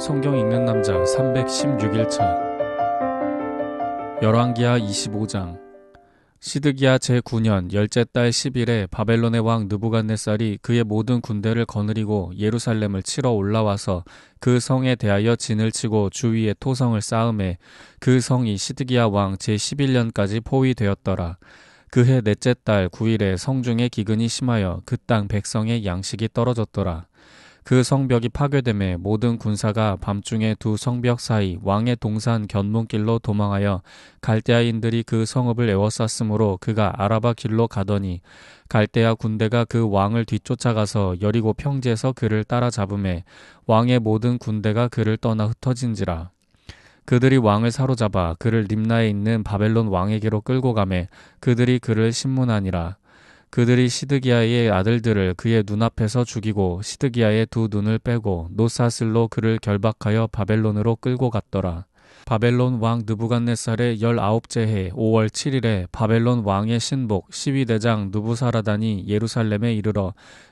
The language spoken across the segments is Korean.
성경 읽는 남자 316일차 열왕기하 25장 시드기야 제9년 열째 달 10일에 바벨론의 왕 느부갓네살이 그의 모든 군대를 거느리고 예루살렘을 치러 올라와서 그 성에 대하여 진을 치고 주위에 토성을 쌓음에 그 성이 시드기야 왕 제11년까지 포위되었더라. 그해 넷째 달 9일에 성중에 기근이 심하여 그 땅 백성의 양식이 떨어졌더라. 그 성벽이 파괴됨에 모든 군사가 밤중에 두 성벽 사이 왕의 동산 견문길로 도망하여 갈대아인들이 그 성읍을 에워쌌으므로 그가 아라바 길로 가더니 갈대아 군대가 그 왕을 뒤쫓아가서 여리고 평지에서 그를 따라잡음에 왕의 모든 군대가 그를 떠나 흩어진지라 그들이 왕을 사로잡아 그를 림나에 있는 바벨론 왕에게로 끌고 가매 그들이 그를 신문하니라. 그들이 시드기야의 아들들을 그의 눈앞에서 죽이고 시드기야의 두 눈을 빼고 노사슬로 그를 결박하여 바벨론으로 끌고 갔더라. 바벨론 왕 느부갓네살의 열아홉째 해 5월 7일에 바벨론 왕의 신복 시위대장 누부사라단이 예루살렘에 이르러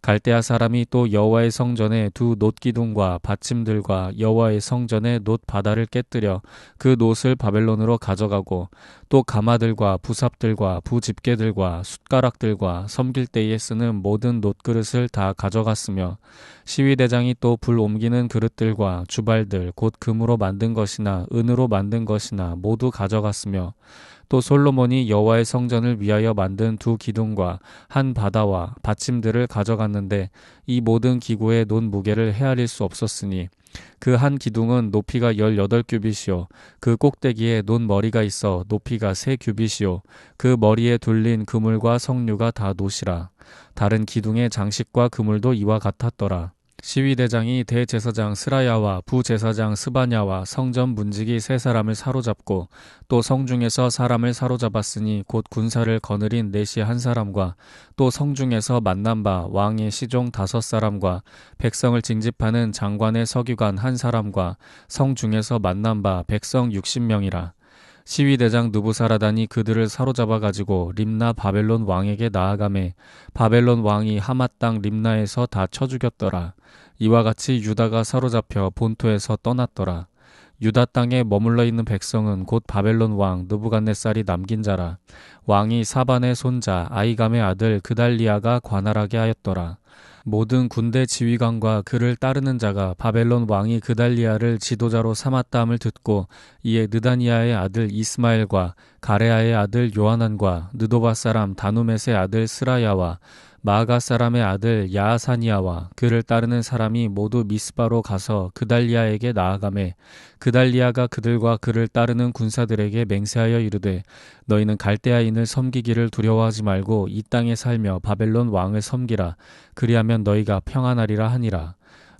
갈대아 사람이 또 여호와의 성전에 두 놋기둥과 받침들과 여호와의 성전의 놋 바다를 깨뜨려 그 놋을 바벨론으로 가져가고 또 가마들과 부삽들과 부집게들과 숟가락들과 섬길 때에 쓰는 모든 놋그릇을 다 가져갔으며 시위대장이 또 불 옮기는 그릇들과 주발들 곧 금으로 만든 것이나 은으로 만든 것이나 모두 가져갔으며 또 솔로몬이 여호와의 성전을 위하여 만든 두 기둥과 한 바다와 받침들을 가져갔는데 이 모든 기구의 논 무게를 헤아릴 수 없었으니 그 한 기둥은 높이가 18규빗이요 그 꼭대기에 논 머리가 있어 높이가 3규빗이요 그 머리에 둘린 그물과 석류가 다 노시라. 다른 기둥의 장식과 그물도 이와 같았더라 시위대장이 대제사장 스라야와 부제사장 스바냐와 성전 문지기 세 사람을 사로잡고 또 성중에서 사람을 사로잡았으니 곧 군사를 거느린 넷이 한 사람과 또 성중에서 만난 바 왕의 시종 다섯 사람과 백성을 징집하는 장관의 서기관 한 사람과 성중에서 만난 바 백성 육십 명이라 시위대장 누부사라단이 그들을 사로잡아 가지고 림나 바벨론 왕에게 나아가매 바벨론 왕이 하마 땅 림나에서 다 쳐 죽였더라. 이와 같이 유다가 사로잡혀 본토에서 떠났더라. 유다 땅에 머물러 있는 백성은 곧 바벨론 왕 느부갓네살이 남긴 자라. 왕이 사반의 손자 아이감의 아들 그달리아가 관할하게 하였더라. 모든 군대 지휘관과 그를 따르는 자가 바벨론 왕이 그달리아를 지도자로 삼았다함을 듣고 이에 느다니아의 아들 이스마엘과 가레아의 아들 요하난과 느도바 사람 다누멧의 아들 스라야와 마가 사람의 아들 야하사니아와 그를 따르는 사람이 모두 미스바로 가서 그달리아에게 나아가매 그달리아가 그들과 그를 따르는 군사들에게 맹세하여 이르되 너희는 갈대아인을 섬기기를 두려워하지 말고 이 땅에 살며 바벨론 왕을 섬기라. 그리하면 너희가 평안하리라 하니라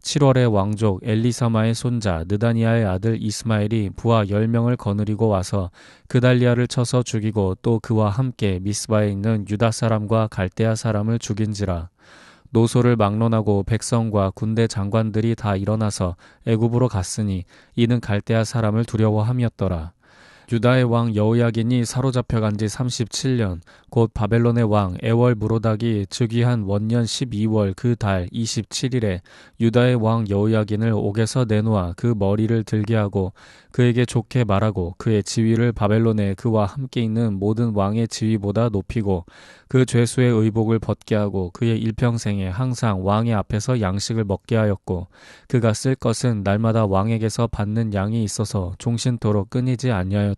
7월에 왕족 엘리사마의 손자 느다니아의 아들 이스마엘이 부하 10명을 거느리고 와서 그달리아를 쳐서 죽이고 또 그와 함께 미스바에 있는 유다 사람과 갈대아 사람을 죽인지라 노소를 막론하고 백성과 군대 장관들이 다 일어나서 애굽으로 갔으니 이는 갈대아 사람을 두려워함이었더라. 유다의 왕 여호야긴이 사로잡혀 간 지 37년 곧 바벨론의 왕 에월 무로닥이 즉위한 원년 12월 그 달 27일에 유다의 왕 여호야긴을 옥에서 내놓아 그 머리를 들게 하고 그에게 좋게 말하고 그의 지위를 바벨론에 그와 함께 있는 모든 왕의 지위보다 높이고 그 죄수의 의복을 벗게 하고 그의 일평생에 항상 왕의 앞에서 양식을 먹게 하였고 그가 쓸 것은 날마다 왕에게서 받는 양이 있어서 종신토록 끊이지 아니하였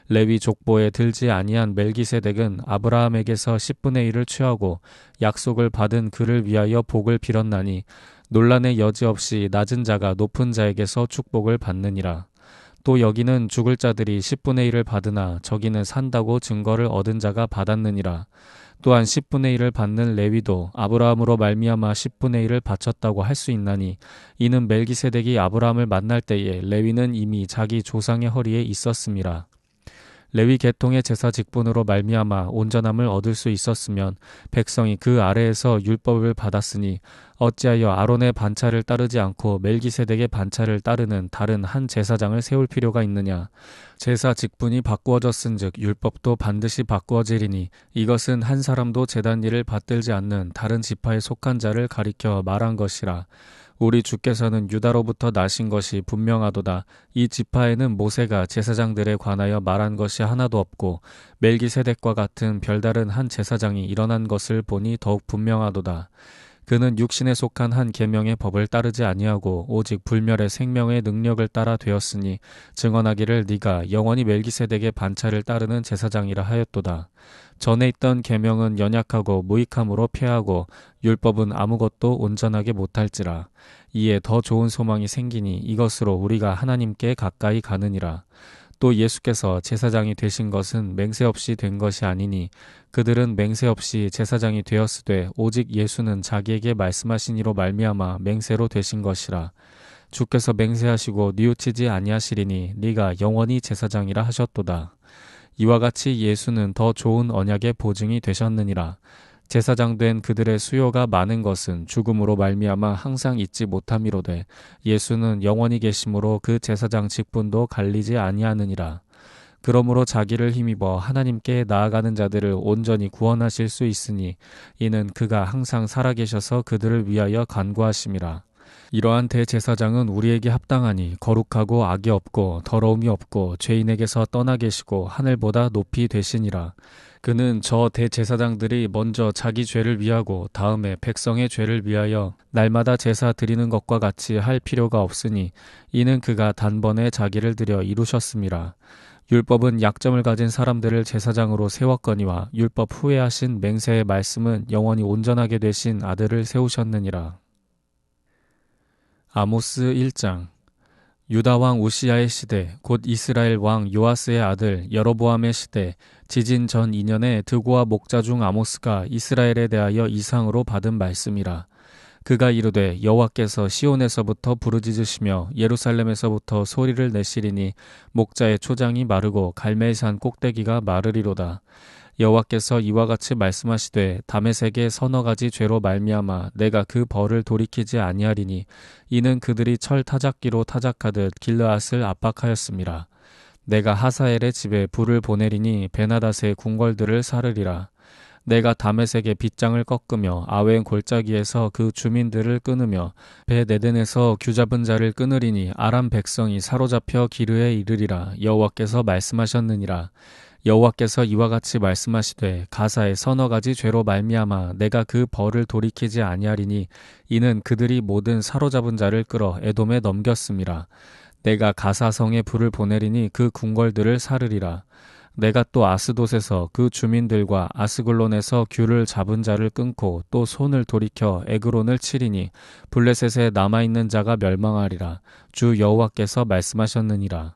레위 족보에 들지 아니한 멜기세덱은 아브라함에게서 10분의 1을 취하고 약속을 받은 그를 위하여 복을 빌었나니 논란의 여지 없이 낮은 자가 높은 자에게서 축복을 받느니라. 또 여기는 죽을 자들이 10분의 1을 받으나 저기는 산다고 증거를 얻은 자가 받았느니라. 또한 10분의 1을 받는 레위도 아브라함으로 말미암아 10분의 1을 바쳤다고 할 수 있나니 이는 멜기세덱이 아브라함을 만날 때에 레위는 이미 자기 조상의 허리에 있었음이라. 레위 계통의 제사 직분으로 말미암아 온전함을 얻을 수 있었으면 백성이 그 아래에서 율법을 받았으니 어찌하여 아론의 반차를 따르지 않고 멜기세덱의 반차를 따르는 다른 한 제사장을 세울 필요가 있느냐? 제사 직분이 바꾸어졌은즉 율법도 반드시 바꾸어지리니 이것은 한 사람도 제단 일을 받들지 않는 다른 지파에 속한 자를 가리켜 말한 것이라 우리 주께서는 유다로부터 나신 것이 분명하도다. 이 지파에는 모세가 제사장들에 관하여 말한 것이 하나도 없고 멜기세덱과 같은 별다른 한 제사장이 일어난 것을 보니 더욱 분명하도다. 그는 육신에 속한 한 계명의 법을 따르지 아니하고 오직 불멸의 생명의 능력을 따라 되었으니 증언하기를 네가 영원히 멜기세덱의 반차를 따르는 제사장이라 하였도다. 전에 있던 계명은 연약하고 무익함으로 폐하고 율법은 아무것도 온전하게 못할지라. 이에 더 좋은 소망이 생기니 이것으로 우리가 하나님께 가까이 가느니라. 또 예수께서 제사장이 되신 것은 맹세 없이 된 것이 아니니 그들은 맹세 없이 제사장이 되었으되 오직 예수는 자기에게 말씀하신 이로 말미암아 맹세로 되신 것이라. 주께서 맹세하시고 뉘우치지 아니하시리니 네가 영원히 제사장이라 하셨도다 이와 같이 예수는 더 좋은 언약의 보증이 되셨느니라. 제사장 된 그들의 수요가 많은 것은 죽음으로 말미암아 항상 잊지 못함이로되 예수는 영원히 계심으로 그 제사장 직분도 갈리지 아니하느니라. 그러므로 자기를 힘입어 하나님께 나아가는 자들을 온전히 구원하실 수 있으니 이는 그가 항상 살아계셔서 그들을 위하여 간구하심이라. 이러한 대제사장은 우리에게 합당하니 거룩하고 악이 없고 더러움이 없고 죄인에게서 떠나 계시고 하늘보다 높이 되시니라. 그는 저 대제사장들이 먼저 자기 죄를 위하고 다음에 백성의 죄를 위하여 날마다 제사 드리는 것과 같이 할 필요가 없으니 이는 그가 단번에 자기를 들여 이루셨습니다. 율법은 약점을 가진 사람들을 제사장으로 세웠거니와 율법 후에 하신 맹세의 말씀은 영원히 온전하게 되신 아들을 세우셨느니라. 아모스 1장. 유다 왕 우시야의 시대 곧 이스라엘 왕 요아스의 아들 여로보암의 시대 지진 전 2년에 드고와 목자 중 아모스가 이스라엘에 대하여 이상으로 받은 말씀이라. 그가 이르되 여호와께서 시온에서부터 부르짖으시며 예루살렘에서부터 소리를 내시리니 목자의 초장이 마르고 갈멜산 꼭대기가 마르리로다 여호와께서 이와 같이 말씀하시되 담에색의 서너 가지 죄로 말미암아 내가 그 벌을 돌이키지 아니하리니 이는 그들이 철 타작기로 타작하듯 길르앗을 압박하였습니다. 내가 하사엘의 집에 불을 보내리니 베나닷의 궁궐들을 사르리라. 내가 담에색의 빗장을 꺾으며 아웬 골짜기에서 그 주민들을 끊으며 베네덴에서 규잡은 자를 끊으리니 아람 백성이 사로잡혀 기르에 이르리라 여호와께서 말씀하셨느니라. 여호와께서 이와 같이 말씀하시되 가사의 서너 가지 죄로 말미암아 내가 그 벌을 돌이키지 아니하리니 이는 그들이 모든 사로잡은 자를 끌어 에돔에 넘겼습니다. 내가 가사성에 불을 보내리니 그 궁궐들을 사르리라. 내가 또 아스돗에서 그 주민들과 아스글론에서 귤을 잡은 자를 끊고 또 손을 돌이켜 에그론을 치리니 블레셋에 남아 있는 자가 멸망하리라. 주 여호와께서 말씀하셨느니라.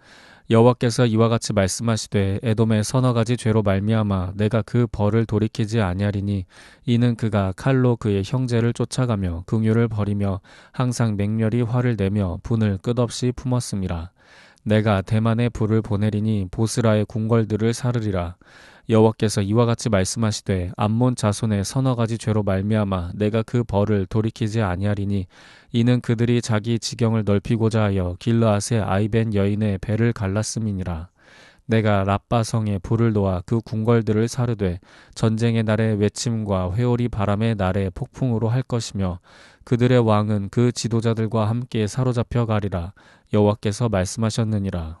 여호와께서 이와 같이 말씀하시되 에돔의 서너 가지 죄로 말미암아 내가 그 벌을 돌이키지 아니하리니 이는 그가 칼로 그의 형제를 쫓아가며 긍휼을 버리며 항상 맹렬히 화를 내며 분을 끝없이 품었음이라 내가 대만에 불을 보내리니 보스라의 궁궐들을 사르리라 여호와께서 이와 같이 말씀하시되 암몬 자손의 서너 가지 죄로 말미암아 내가 그 벌을 돌이키지 아니하리니 이는 그들이 자기 지경을 넓히고자 하여 길르앗의 아이벤 여인의 배를 갈랐음이니라. 내가 라빠성에 불을 놓아 그 궁궐들을 사르되 전쟁의 날에 외침과 회오리 바람의 날에 폭풍으로 할 것이며 그들의 왕은 그 지도자들과 함께 사로잡혀 가리라. 여호와께서 말씀하셨느니라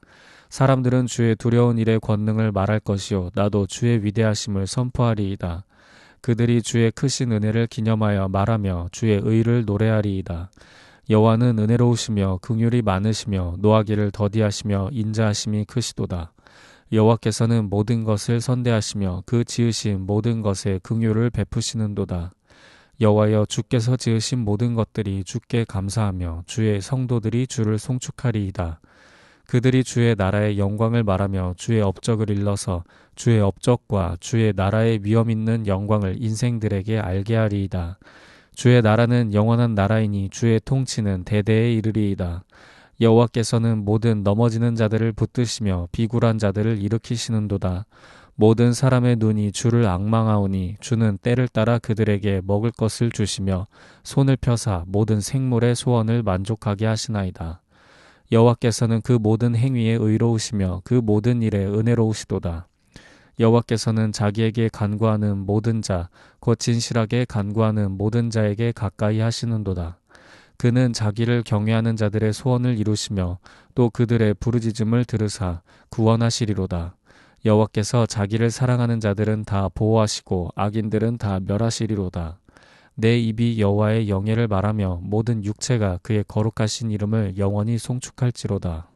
사람들은 주의 두려운 일의 권능을 말할 것이요 나도 주의 위대하심을 선포하리이다. 그들이 주의 크신 은혜를 기념하여 말하며 주의 의를 노래하리이다. 여호와는 은혜로우시며 긍휼이 많으시며 노하기를 더디하시며 인자하심이 크시도다. 여호와께서는 모든 것을 선대하시며 그 지으신 모든 것에 긍휼을 베푸시는도다. 여호와여 주께서 지으신 모든 것들이 주께 감사하며 주의 성도들이 주를 송축하리이다. 그들이 주의 나라의 영광을 말하며 주의 업적을 일러서 주의 업적과 주의 나라의 위엄 있는 영광을 인생들에게 알게 하리이다. 주의 나라는 영원한 나라이니 주의 통치는 대대에 이르리이다. 여호와께서는 모든 넘어지는 자들을 붙드시며 비굴한 자들을 일으키시는도다. 모든 사람의 눈이 주를 악망하오니 주는 때를 따라 그들에게 먹을 것을 주시며 손을 펴사 모든 생물의 소원을 만족하게 하시나이다. 여호와께서는 그 모든 행위에 의로우시며 그 모든 일에 은혜로우시도다. 여호와께서는 자기에게 간구하는 모든 자, 곧 진실하게 간구하는 모든 자에게 가까이 하시는도다. 그는 자기를 경외하는 자들의 소원을 이루시며 또 그들의 부르짖음을 들으사 구원하시리로다. 여호와께서 자기를 사랑하는 자들은 다 보호하시고 악인들은 다 멸하시리로다. 내 입이 여호와의 영예를 말하며 모든 육체가 그의 거룩하신 이름을 영원히 송축할지로다.